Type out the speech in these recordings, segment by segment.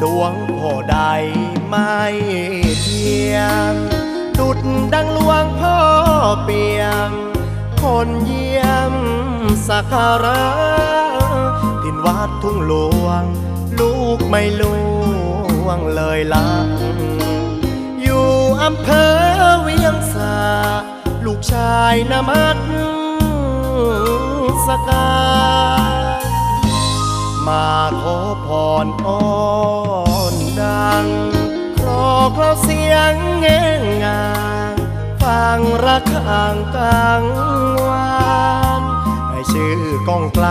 หลวงพ่อใดไม่เที่ยง ดุดดังหลวงพ่อเปียง คนเยี่ยมสักการะทินวัดทุ่งหลวง ลูกไม่ลวงเลยละอยู่อำเภอเวียงสา ลูกชายนามัดสกา มาขอพรอ้อนดังครอกเราเสียงเงงงานฟังระฆังกังวานให้ชื่อกองไกล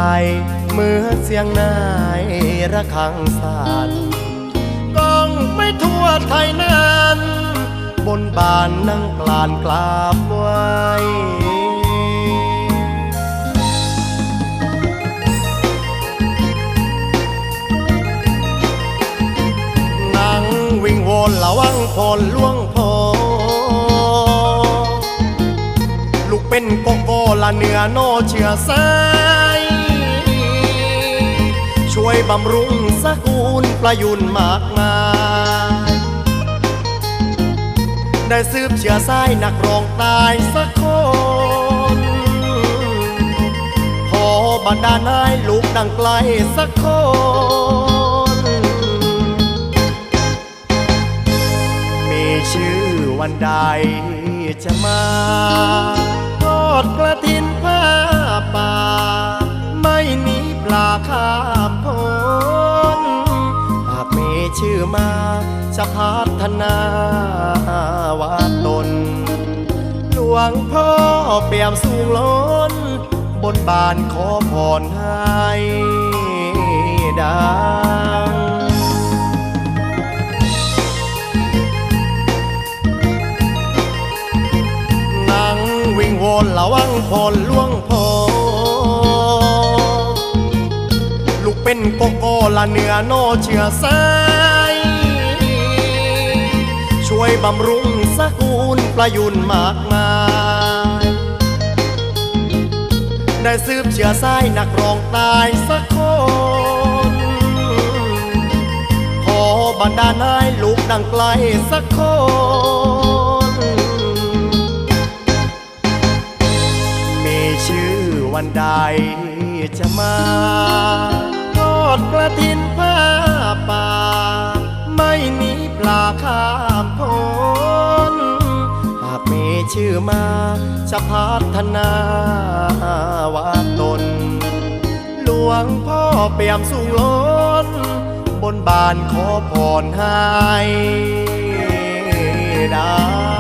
เมื่อเสียงนายระฆังสานก้องไม่ทั่วไทยนั้น บนบานนั่งกลานกราบไว้ ระวังพลล่วงพอลูกเป็นกโก้ละเนื้อโนเชื่อสาย ช่วยบำรุงสกุลประยุนมากมายได้สืบเชื้อสายนักร้องตายสักคนขอบรรดาลให้ลูกดังไกลสักคน วันใดจะมาทอดกระถินผ้าป่า ไม่หนีปลาข้ามพ้นหากมีชื่อมาจะพัฒนาวาตน หลวงพ่อเปี่ยมสูงล้น บนบานขอพรให้ไดั ระวังพลล่วงพอ ลูกเป็นโกโก้ละเนื้อโนเชื่อสายช่วยบำรุงสกุลประยุนมากมาย ได้สืบเชื้อสายนักร้องตายสักคนขอบรรดาลให้ลูกดังไกลสักคน ชื่อวันใดจะมาทอดกระถินผ้าป่า ไม่หนีปลาข้ามพ้นหากมีชื่อมาจะพัฒนาวาตน หลวงพ่อเปี่ยมสูงล้น บนบานขอพรให้ได้